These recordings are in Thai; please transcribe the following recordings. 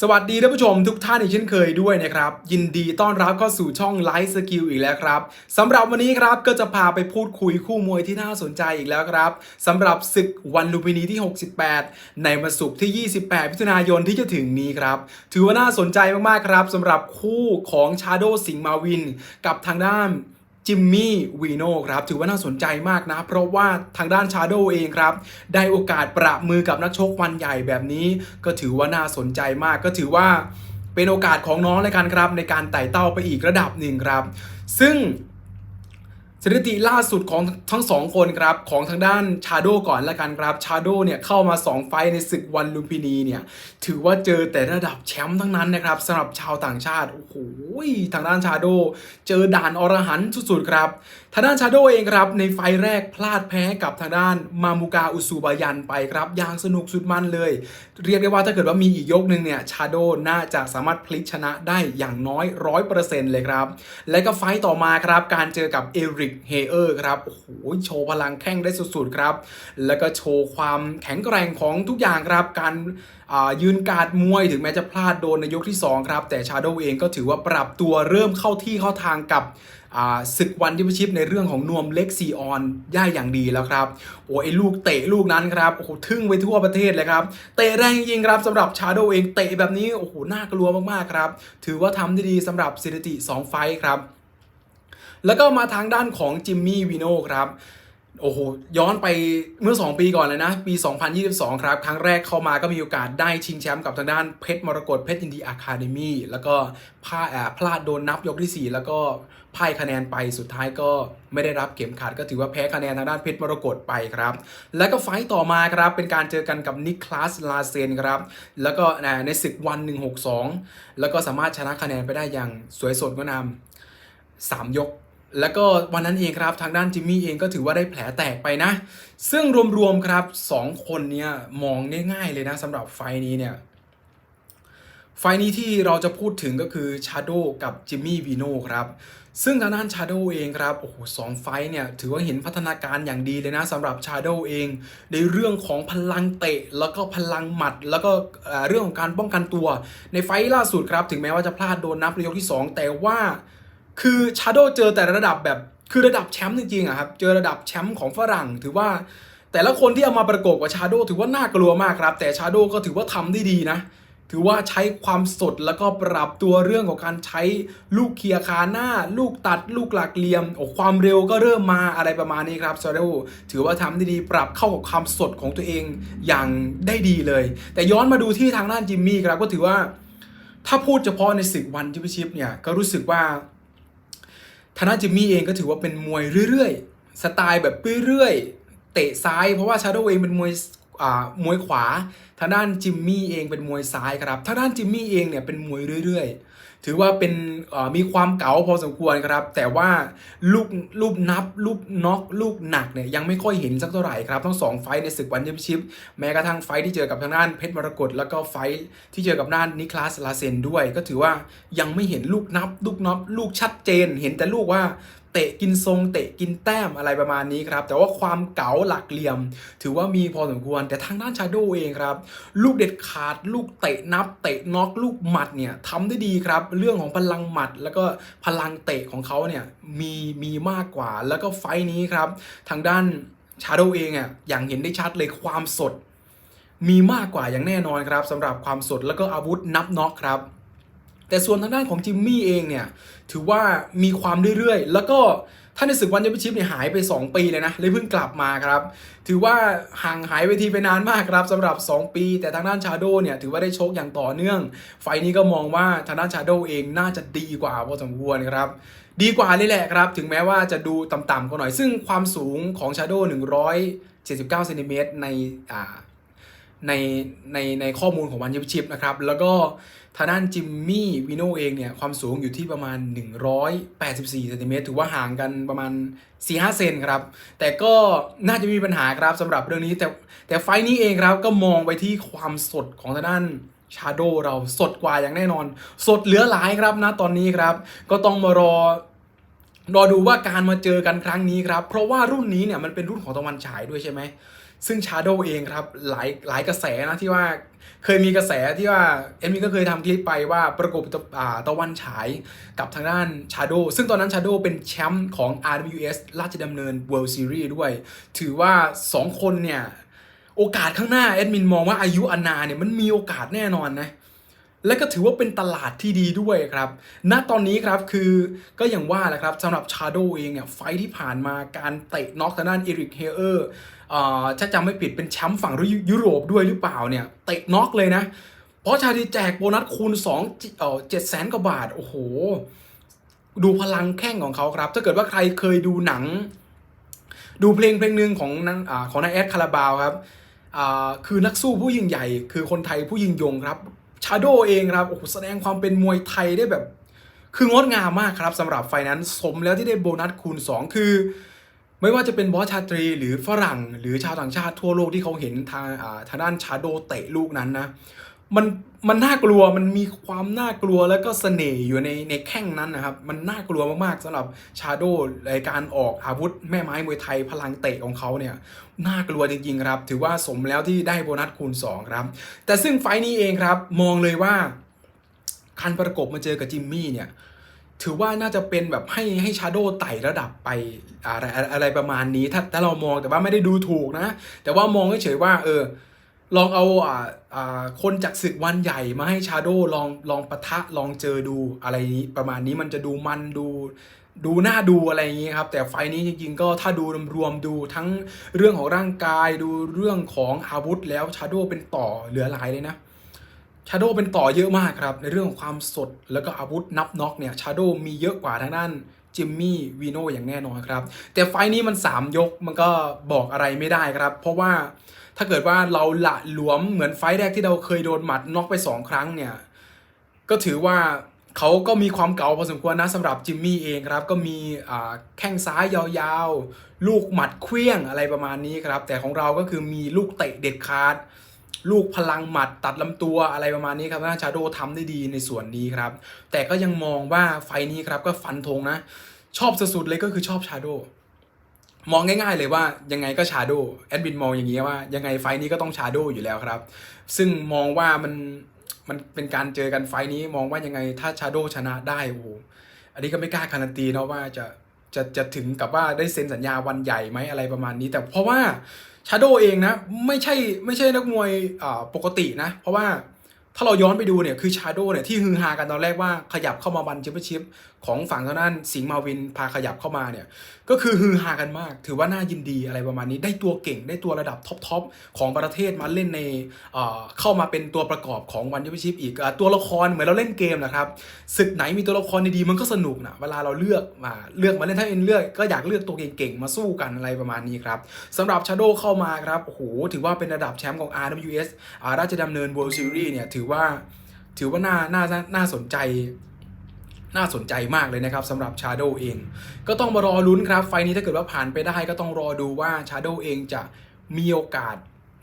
สวัสดีท่านผู้ชมทุกท่านอีกเช่นเคยด้วยนะครับ ยินดีต้อนรับเข้าสู่ช่องไลฟ์สกิลอีกแล้วครับสำหรับวันนี้ครับก็จะพาไปพูดคุยคู่มวยที่น่าสนใจอีกแล้วครับสำหรับศึกวันลุมพินีที่ 68 ในวันศุกร์ที่ 28มิถุนายนที่จะถึงนี้ครับ ถือว่าน่าสนใจมากๆครับสำหรับคู่ของชาโดสิงห์มาวิน กับทางด้าน จิมมี่วีโน่ครับถือว่าน่าสนใจมากนะ เพราะว่าทางด้านชาโดเองครับ ได้โอกาสประมือกับนักชกวันใหญ่แบบนี้ ก็ถือว่าน่าสนใจมากก็ถือว่าเป็นโอกาสของน้องเลยกันครับในการไต่เต้าไปอีกระดับหนึ่งครับ ซึ่ง สถิติล่าสุดของทั้งสองคนครับ ของทางด้านชาโดก่อนละกันครับชาโดเนี่ยเข้ามา 2 ไฟในศึกวันลุมพินีเนี่ย ถือว่าเจอแต่ระดับแชมป์ทั้งนั้นนะครับสำหรับชาวต่างชาติ โอ้โหทางด้านชาโด เจอด่านอรหันต์สุดๆครับ ทางด้านชาโดเองครับ ในไฟแรกพลาดแพ้กับทางด้านมามูกาอุซูบายันไปครับอย่างสนุกสุดมันเลย เรียกได้ว่าถ้าเกิดว่ามีอีกยกหนึ่งเนี่ยชาโดน่าจะสามารถพลิกชนะได้อย่างน้อยร้อยเปอร์เซ็นต์เลยครับ และก็ไฟต่อมาครับการเจอกับเอริกเฮเออร์ครับโอ้โหโชว์พลังแข้งได้สุดๆครับ แล้วก็โชว์ความแข็งแกร่งของทุกอย่างครับการยืนการมวยถึงแม้จะพลาดโดนในยกที่ 2 ครับ แต่ชาโดเองก็ถือว่าปรับตัวเริ่มเข้าที่เข้าทางกับ ศึกวันที่พิชิปในเรื่องของนวมเล็กซีออนย่าอย่างดีแล้วครับโอ้ไอ้ลูกเตะลูกนั้นครับโอ้โหทึ่งไปทั่วประเทศเลยครับเตะแรงจริงครับสำหรับชาโดเองเตะแบบนี้โอ้โหน่ากลัวมากๆครับ ถือว่าทำได้ดีสำหรับสถิติ 2 ไฟครับ แล้วก็มาทางด้านของจิมมี่วีโน่ครับโอ้โห ย้อนไปเมื่อ 2 ปีก่อนเลยนะ ปี 2022 ครับ ครั้งแรกเข้ามาก็มีโอกาสได้ชิงแชมป์กับทางด้านเพชรมรกตเพชรยินดีอะคาเดมี่แล้วก็พลาดอ่าพลาดโดนนับยกที่ 4 แล้วก็ พ่ายคะแนนไปสุดท้ายก็ไม่ได้รับเข็มขัดก็ถือว่าแพ้คะแนนทางด้านเพชรมรกตไปครับ แล้วก็ไฟต์ต่อมาครับเป็นการเจอกันกับนิคลาสลาเซนครับ แล้วก็ในศึกวัน 162 แล้วก็สามารถชนะคะแนนไปได้อย่างสวยสดงดงามสามยก แล้วก็วันนั้นเองครับทางด้านจิมมี่เองก็ถือว่าได้แผลแตกไปนะ ซึ่งรวมๆครับสองคนเนี่ยมองง่ายๆเลยนะสำหรับไฟนี้เนี่ยไฟนี้ที่เราจะพูดถึงก็คือชาโดกับจิมมี่วีโน่ครับ ซึ่งทางด้านชาโดเองครับโอ้โหสองไฟท์เนี่ยถือว่าเห็นพัฒนาการอย่างดีเลยนะสำหรับชาโดเอง ในเรื่องของพลังเตะ แล้วก็พลังหมัด แล้วก็เรื่องของการป้องกันตัว ในไฟท์ล่าสุดครับถึงแม้ว่าจะพลาดโดนนับในยกที่ 2 แต่ว่า คือชาโดเจอแต่ระดับแบบคือระดับแชมป์จริงๆอะครับเจอระดับแชมป์ของฝรั่งถือว่าแต่ละคนที่เอามาประกบกับชาโดถือว่าน่ากลัวมากครับ แต่ชาโดก็ถือว่าทำได้ดีนะ ถือว่าใช้ความสดแล้วก็ปรับตัวเรื่องของการใช้ลูกเคลียร์คาหน้า ลูกตัดลูกหลักเหลี่ยมโอ้ความเร็วก็เริ่มมาอะไรประมาณนี้ครับชาโดถือว่าทำได้ดีปรับเข้ากับความสดของตัวเองอย่างได้ดีเลย แต่ย้อนมาดูที่ทางด้านจิมมี่ครับก็ถือว่า ถ้าพูดเฉพาะในศึกวันจิมชิปเนี่ยก็รู้สึกว่าทางด้านจิมมี่เองก็ถือว่าเป็นมวยเรื่อยๆ สไตล์แบบเรื่อยๆเตะซ้ายเพราะว่าชาโดเองเป็นมวย มวยขวาทางด้านจิมมี่เองเป็นมวยซ้ายครับทางด้านจิมมี่เองเนี่ยเป็นมวยเรื่อยๆ ถือว่าเป็นมีความเก๋าพอสมควรครับ แต่ว่าลูกลูกนับลูกน็อกลูกหนักเนี่ยยังไม่ค่อยเห็นสักเท่าไหร่ครับทั้งสองไฟในศึกวันแชมเปี้ยนชิพแม้กระทั่งไฟที่เจอกับทางด้านเพชรมรกตแล้วก็ไฟที่เจอกับด้านนิคลาสลาเซนด้วย ก็ถือว่ายังไม่เห็นลูกนับ ลูกน็อกลูกชัดเจน เห็นแต่ลูกว่า เตะกินทรง เตะกินแต้มอะไรประมาณนี้ครับแต่ว่าความเก๋าหลักเหลี่ยม ถือว่ามีพอสมควร แต่ทางด้านชาโดเองครับ ลูกเด็ดขาด ลูกเตะนับ เตะน็อกลูกหมัดเนี่ยทำได้ดีครับ เรื่องของพลังหมัด แล้วก็พลังเตะของเขาเนี่ยมีมีมากกว่า แล้วก็ไฟนี้ครับ ทางด้านชาโดเองอะอย่างเห็นได้ชัดเลยความสด มีมากกว่าอย่างแน่นอนครับสำหรับความสดแล้วก็อาวุธนับน็อกครับ แต่ส่วนทางด้านของจิมมี่เองเนี่ยถือว่ามีความเรื่อยๆ แล้วก็ถ้านในศึกวันยัมชิปเนี่ยหายไป 2 ปีเลยนะเลยเพิ่งกลับมาครับ ถือว่าห่างหายไปทีไปนานมากครับสำหรับ 2 ปี แต่ทางด้านชาโดเนี่ยถือว่าได้โชกอย่างต่อเนื่อง ไฟนี้ก็มองว่าทางด้านชาโดเองน่าจะดีกว่าพอสมควรครับดีกว่าเลยแหละครับ ถึงแม้ว่าจะดูต่ำๆกว่าหน่อย ซึ่งความสูงของชาโด179เซนติเมตรในอ่า ในในในข้อมูลของวันยิปชิปนะครับ แล้วก็ทางด้านจิมมี่วิโนเองเนี่ย ความสูงอยู่ที่ประมาณ 184เซนติเมตรถือว่าห่างกันประมาณ 4-5 เซนครับ แต่ก็น่าจะมีปัญหาครับสำหรับเรื่องนี้ แต่แต่ไฟนี้เองครับก็มองไปที่ความสดของทางด้านชาโดเราสดกว่าอย่างแน่นอน สดเหลือหลายครับนะตอนนี้ครับ ก็ต้องมารอรอดูว่าการมาเจอกันครั้งนี้ครับ เพราะว่ารุ่นนี้เนี่ยมันเป็นรุ่นของตะวันฉายด้วยใช่ไหม ซึ่ง Shadow เองครับหลายหลายกระแสนะที่ว่าเคยมีกระแสที่ว่าเอ็มมี่ก็เคยทำคลิปไปว่าประกบตะอ่าตะวันฉายกับทางด้าน Shadow ซึ่งตอนนั้น Shadow เป็นแชมป์ของ RWS ราชดำเนิน World Series ด้วย ถือว่า 2 คนเนี่ย โอกาสข้างหน้า แอดมินมองว่าอายุอนาเนี่ยมันมีโอกาสแน่นอนนะและก็ถือว่าเป็นตลาดที่ดีด้วยครับ ณ ตอนนี้ครับคือก็อย่างว่าแหละครับสำหรับชาโดเองเนี่ยไฟท์ที่ผ่านมาการเตะน็อกทางด้านเอริกเฮเออร์ ถ้าจำไม่ผิดเป็นแชมป์ฝั่งยุโรปด้วยหรือเปล่าเนี่ยเตะน็อกเลยนะ เพราะชาดีแจกโบนัสคูณ2เอ่อ7แสนกว่าบาท โอ้โห ดูพลังแข้งของเขาครับ ถ้าเกิดว่าใครเคยดูหนัง ดูเพลงเพลงหนึ่งของนางของนายแอดคาราบาวครับคือนักสู้ผู้ยิ่งใหญ่ คือคนไทยผู้ยิ่งยงครับชาโดเองครับโอ้โหแสดงความเป็นมวยไทยได้แบบ คืองดงามมากครับสำหรับไฟนั้นสมแล้วที่ได้โบนัสคูณ 2 คือ ไม่ว่าจะเป็นบอสชาตรีหรือฝรั่ง หรือชาวต่างชาติทั่วโลกที่เขาเห็นทางอ่าทางด้านชาโดเตะลูกนั้นนะมันมันน่ากลัวมันมีความน่ากลัวแล้วก็เสน่ห์อยู่ในในแข้งนั้นนะครับ มันน่ากลัวมากๆสำหรับชาโดในการออกอาวุธแม่ไม้มวยไทยพลังเตะของเขาเนี่ยน่ากลัวจริงๆครับ ถือว่าสมแล้วที่ได้โบนัสคูณ 2 ครับ แต่ซึ่งไฟล์นี้เองครับมองเลยว่าคันประกบมาเจอกับจิมมี่เนี่ย ถือว่าน่าจะเป็นแบบให้ให้ชาโดไต่ระดับไปอะไรอะไรอะไรประมาณนี้ถ้าถ้าเรามองแต่ว่าไม่ได้ดูถูกนะ แต่ว่ามองเฉยๆว่า เออ ลองเอาอ่าอ่าคนจากศึกวันใหญ่มาให้ชาโดลองลองปะทะลองเจอดูอะไรนี้ประมาณนี้มันจะดูมันดูดูหน่าดูอะไรอย่างนี้ครับ แต่ไฟนี้จริงๆ ก็ถ้าดูรวมๆดูทั้งเรื่องของร่างกายดูเรื่องของอาวุธแล้วชาโดเป็นต่อเหลือหลายเลยนะ ชาโดเป็นต่อเยอะมากครับ ในเรื่องของความสดแล้วก็อาวุธนับน็อกเนี่ยชาโดมีเยอะกว่าทางด้านจิมมี่วีโนอย่างแน่นอนครับ แต่ไฟนี้มัน 3 ยกมันก็บอกอะไรไม่ได้ครับ เพราะว่าถ้าเกิดว่าเราละหลวมเหมือนไฟแรกที่เราเคยโดนหมัดน็อกไป 2 ครั้งเนี่ย ก็ถือว่าเขาก็มีความเก่าพอสมควรนะสำหรับจิมมี่เองครับ ก็มีอ่าแข้งซ้ายยาวๆ ลูกหมัดเคลี้ยงอะไรประมาณนี้ครับ แต่ของเราก็คือมีลูกเตะเด็ดขาด ลูกพลังหมัดตัดลำตัวอะไรประมาณนี้ครับน่าชาโดทำได้ดีในส่วนนี้ครับ แต่ก็ยังมองว่าไฟนี้ครับก็ฟันธงนะ ชอบสุดๆเลยก็คือชอบชาโดมองง่ายๆเลยว่ายังไงก็ชาโดแอดบินมองอย่างนี้ว่ายังไงไฟนี้ก็ต้องชาโดอยู่แล้วครับ ซึ่งมองว่ามันมันเป็นการเจอกันไฟนี้มองว่ายังไงถ้าชาโดชนะได้โอ้โหอันนี้ก็ไม่กล้าการันตีเนาะว่าจะ จะจะถึงกับว่าได้เซ็นสัญญาวันใหญ่ไหมอะไรประมาณนี้ แต่เพราะว่าชาโดเองนะไม่ใช่ไม่ใช่นักมวยปกตินะ เพราะว่าถ้าเราย้อนไปดูเนี่ยคือชาโดเนี่ยที่ฮือฮากันตอนแรกว่าขยับเข้ามาบันแชมเปี้ยนชิพ ของฝั่งทางด้านสิงห์มาวินพาขยับเข้ามาเนี่ยก็คือฮือฮากันมาก ถือว่าน่ายินดีอะไรประมาณนี้ ได้ตัวเก่งได้ตัวระดับท็อปทอปของประเทศมาเล่นในเอ่อเข้ามาเป็นตัวประกอบของวันยูชิพอีกอะตัวละครเหมือนเราเล่นเกมนะครับศึกไหนมีตัวละครดีๆมันก็สนุกนะเวลาเราเลือกมาเลือกมาเล่นถ้าเอ็นเลือกก็อยากเลือกตัวเก่งๆมาสู้กันอะไรประมาณนี้ครับสำหรับชาโดเข้ามาครับโอ้โหถือว่าเป็นระดับแชมป์ของ RWS อาราชดำเนิน World Series เนี่ยถือว่าถือว่าน่าน่าน่าสนใจ น่าสนใจมากเลยนะครับสำหรับ Shadow เอง ก็ต้องมารอลุ้นครับไฟนี้ถ้าเกิดว่าผ่านไปได้ก็ต้องรอดูว่า Shadow เองจะมีโอกาส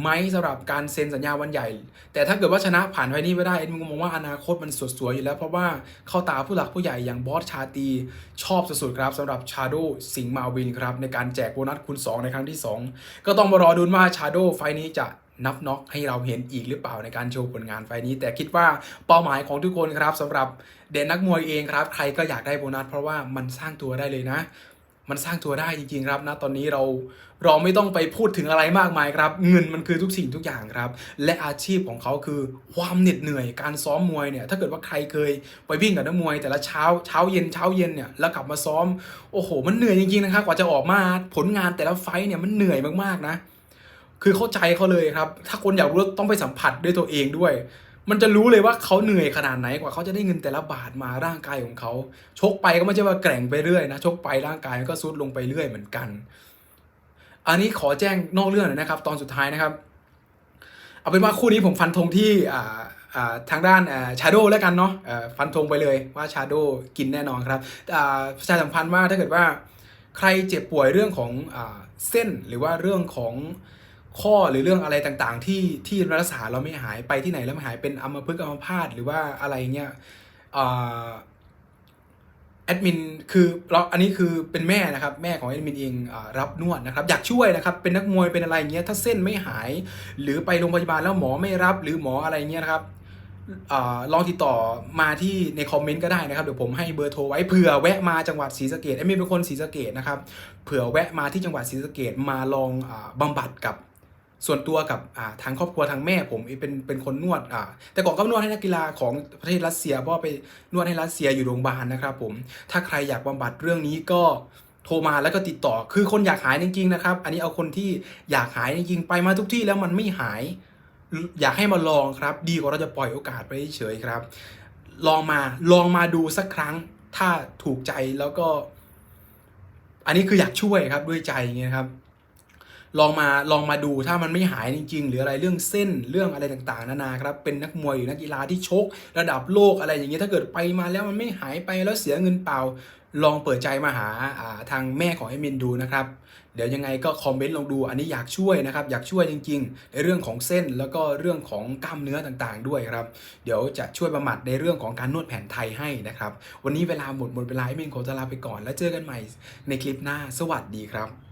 ไหมสำหรับการเซ็นสัญญาวันใหญ่ แต่ถ้าเกิดว่าชนะผ่านไฟนี้ไม่ได้เอ็นมองว่าอนาคตมันสดสวยอยู่แล้ว เพราะว่าเข้าตาผู้หลักผู้ใหญ่อย่างบอสชาตีชอบสุดๆครับสำหรับ Shadow สิงห์มาวินครับในการแจกโบนัสคูณ2ในครั้งที่ 2 ก็ต้องมารอดูว่า Shadow ไฟนี้จะ นับน็อกให้เราเห็นอีกหรือเปล่าในการโชว์ผลงานไฟนี้ แต่คิดว่าเป้าหมายของทุกคนครับสำหรับเด่นนักมวยเองครับ ใครก็อยากได้โบนัสเพราะว่ามันสร้างตัวได้เลยนะ มันสร้างตัวได้จริงๆครับนะตอนนี้เราเราไม่ต้องไปพูดถึงอะไรมากมายครับ เงินมันคือทุกสิ่งทุกอย่างครับ และอาชีพของเขาคือความเหน็ดเหนื่อยการซ้อมมวยเนี่ยถ้าเกิดว่าใครเคยไปวิ่งกับนักมวย แต่ละเช้าเช้าเย็นเช้าเย็นเนี่ยแล้วกลับมาซ้อมโอ้โห มันเหนื่อยจริงๆนะครับกว่าจะออกมาผลงานแต่ละไฟเนี่ยมันเหนื่อยมากๆนะ คือเข้าใจเขาเลยครับ ถ้าคนอยากรู้ต้องไปสัมผัสด้วยตัวเองด้วย มันจะรู้เลยว่าเขาเหนื่อยขนาดไหนกว่าเขาจะได้เงินแต่ละบาทมาร่างกายของเขา ชกไปก็ไม่ใช่ว่าแกร่งไปเรื่อยนะ ชกไปร่างกายก็ซุดลงไปเรื่อยเหมือนกัน อันนี้ขอแจ้งนอกเรื่องหน่อยนะครับ ตอนสุดท้ายนะครับ เอาเป็นว่าคู่นี้ผมฟันธงที่อ่าทางด้านชาโดแล้วกันเนาะฟันธงไปเลยว่าชาโดกินแน่นอนครับประชาสัมพันธ์ว่าถ้าเกิดว่าใครเจ็บป่วยเรื่องของอเส้นหรือว่าเรื่องของ ข้อหรือเรื่องอะไรต่างๆ ที่ที่รักษาเราไม่หายไปที่ไหนแล้วไม่หายเป็นอัมพฤกษ์อัมพาตหรือว่าอะไรเงี้ยอ่าแอดมินคือเราอันนี้คือเป็นแม่นะครับ แม่ของแอดมินเองอรับนวดนะครับ อยากช่วยนะครับเป็นนักมวยเป็นอะไรอย่างเงี้ยถ้าเส้นไม่หาย หรือไปโรงพยาบาลแล้วหมอไม่รับหรือหมออะไรเงี้ยนะครับอลองติดต่อมาที่ในคอมเมนต์ก็ได้นะครับเดี๋ยวผมให้เบอร์โทรไว้เผื่อแวะมาจังหวัดศรีสะเกดแอดมินเป็นคนศรีสะเกดนะครับเผื่อแวะมาที่จังหวัดศรีสะเกดมาลองอาบำบัดกับ ส่วนตัวกับทางครอบครัวทางแม่ผมเป็นเป็นคนนวดแต่ก่อนก็นวดให้นักกีฬาของประเทศรัสเซียเพราะว่าไปนวดให้รัสเซียอยู่โรงพยาบาลนะครับผมถ้าใครอยากบำบัดเรื่องนี้ก็โทรมาแล้วก็ติดต่อคือคนอยากหายจริงๆนะครับ อันนี้เอาคนที่อยากหายจริงๆไปมาทุกที่แล้วมันไม่หาย อยากให้มาลองครับ ดีกว่าเราจะปล่อยโอกาสไปเฉยครับ ลองมาลองมาดูสักครั้ง ถ้าถูกใจแล้วก็ อันนี้คืออยากช่วยครับด้วยใจอย่างเงี้ยครับ ลองมาลองมาดูถ้ามันไม่หายจริง ๆ หรืออะไรเรื่องเส้นเรื่องอะไรต่างๆ นานาครับเป็นนักมวยหรือนักกีฬาที่ชก ระดับโลกอะไรอย่างเงี้ยถ้าเกิดไปมาแล้วมันไม่หายไปแล้วเสียเงินเปล่า ลองเปิดใจมาหาาทางแม่ของไอ้มินดูนะครับเดี๋ยวยังไงก็คอมเมนต์ลองดูอันนี้อยากช่วยนะครับอยากช่วยจริง ๆ ในเรื่องของเส้นแล้วก็เรื่องของกล้ามเนื้อต่างๆ ด้วยครับ เดี๋ยวจะช่วยบำบัดในเรื่องของการนวดแผนไทยให้นะครับ วันนี้เวลาหมดหมดเวลาไอ้มินขอจะลาไปก่อน แล้วเจอกันใหม่ในคลิปหน้า สวัสดีครับ